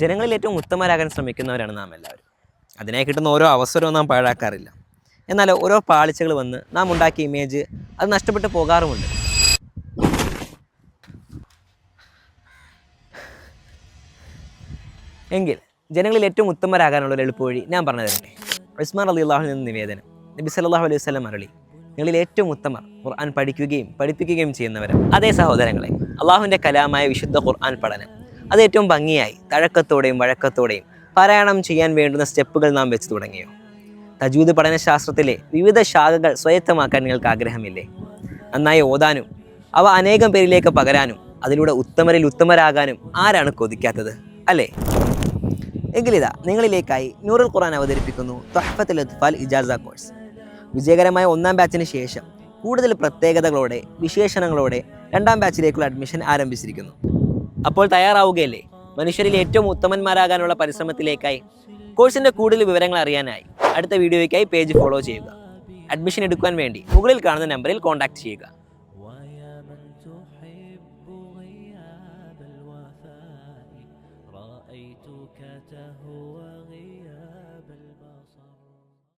ജനങ്ങളിൽ ഏറ്റവും ഉത്തമരാകാൻ ശ്രമിക്കുന്നവരാണ് നാം എല്ലാവരും. അതിനായി കിട്ടുന്ന ഓരോ അവസരവും നാം പാഴാക്കാറില്ല. എന്നാൽ ഓരോ പാളിച്ചകൾ വന്ന് നാം ഉണ്ടാക്കിയ ഇമേജ് അത് നഷ്ടപ്പെട്ട് പോകാറുമുണ്ട്. എങ്കിൽ ജനങ്ങളിൽ ഏറ്റവും ഉത്തമരാകാനുള്ള ഒരു എളുപ്പവഴി ഞാൻ പറഞ്ഞു തരട്ടെ ഉസ്മാൻ അലി അള്ളാഹുൽ നിന്ന് നിവേദനം നബി സല്ലല്ലാഹു അലൈഹി വസ്ലം അരളി. നിങ്ങളിൽ ഏറ്റവും ഉത്തമർ ഖുർആൻ പഠിക്കുകയും പഠിപ്പിക്കുകയും ചെയ്യുന്നവരാണ്. അതേ സഹോദരങ്ങളെ അള്ളാഹുവിന്റെ കലാമായ വിശുദ്ധ ഖുർആൻ പഠനം അത് ഏറ്റവും ഭംഗിയായി. തഴക്കത്തോടെയും വഴക്കത്തോടെയും പാരായണം ചെയ്യാൻ വേണ്ടുന്ന സ്റ്റെപ്പുകൾ നാം വെച്ച് തുടങ്ങിയോ? തജൂദ് പഠനശാസ്ത്രത്തിലെ വിവിധ ശാഖകൾ സ്വയത്തമാക്കാൻ നിങ്ങൾക്ക് ആഗ്രഹമില്ലേ? നന്നായി ഓതാനും അവ അനേകം പേരിലേക്ക് പകരാനും അതിലൂടെ ഉത്തമരിൽ ഉത്തമരാകാനും ആരാണ് കൊതിക്കാത്തത്? അല്ലേ? എങ്കിലിതാ നിങ്ങളിലേക്കായി നൂറുൽ ഖുറാൻ അവതരിപ്പിക്കുന്നു തൊഹഫത്തുൽ ഇത്ഫാൽ ഇജാസ കോഴ്സ്. വിജയകരമായ ഒന്നാം ബാച്ചിന് ശേഷം കൂടുതൽ പ്രത്യേകതകളോടെ വിശേഷണങ്ങളോടെ രണ്ടാം ബാച്ചിലേക്കുള്ള അഡ്മിഷൻ ആരംഭിച്ചിരിക്കുന്നു. അപ്പോൾ തയ്യാറാവുകയല്ലേ? മനുഷ്യരിൽ ഏറ്റവും ഉത്തമന്മാരാകാനുള്ള പരിശ്രമത്തിലേക്കായി കോഴ്സിന്റെ കൂടുതൽ വിവരങ്ങൾ അറിയാനായി അടുത്ത വീഡിയോയ്ക്കായി പേജ് ഫോളോ ചെയ്യുക. അഡ്മിഷൻ എടുക്കുവാൻ വേണ്ടി മുകളിൽ കാണുന്ന നമ്പറിൽ കോൺടാക്ട് ചെയ്യുക. تهوى